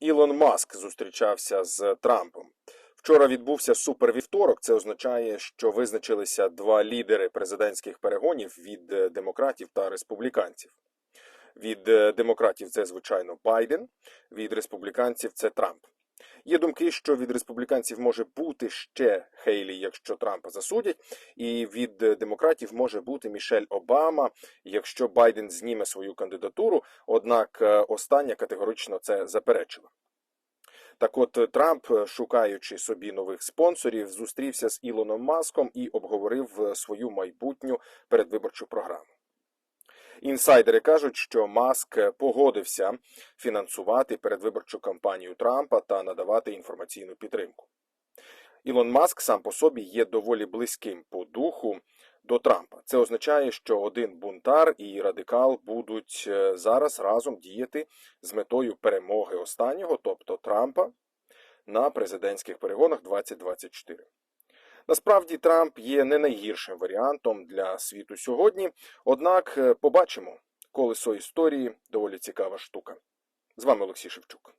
Ілон Маск зустрічався з Трампом. Вчора відбувся супервівторок. Це означає, що визначилися два лідери президентських перегонів від е, демократів та республіканців. Від е, демократів це звичайно Байден, від республіканців це Трамп. Є думки, що від республіканців може бути ще Хейлі, якщо Трампа засудять, і від демократів може бути Мішель Обама, якщо Байден зніме свою кандидатуру. Однак е, остання категорично це заперечила. Так от е, Трамп, е, шукаючи собі нових спонсорів, зустрівся з Ілоном Маском і обговорив свою майбутню передвиборчу програму. Інсайдери кажуть, що Маск погодився фінансувати передвиборчу кампанію Трампа та надавати інформаційну підтримку. Ілон Маск сам по собі є доволі близьким по духу до Трампа. Це означає, що один бунтар і радикал будуть е, зараз разом діяти з метою перемоги останнього, тобто Трампа, на президентських перегонах 2024. Насправді Трамп є не найгіршим варіантом для світу сьогодні. Однак е, побачимо, колесо історії доволі цікава штука. З вами Олексій Шевчук.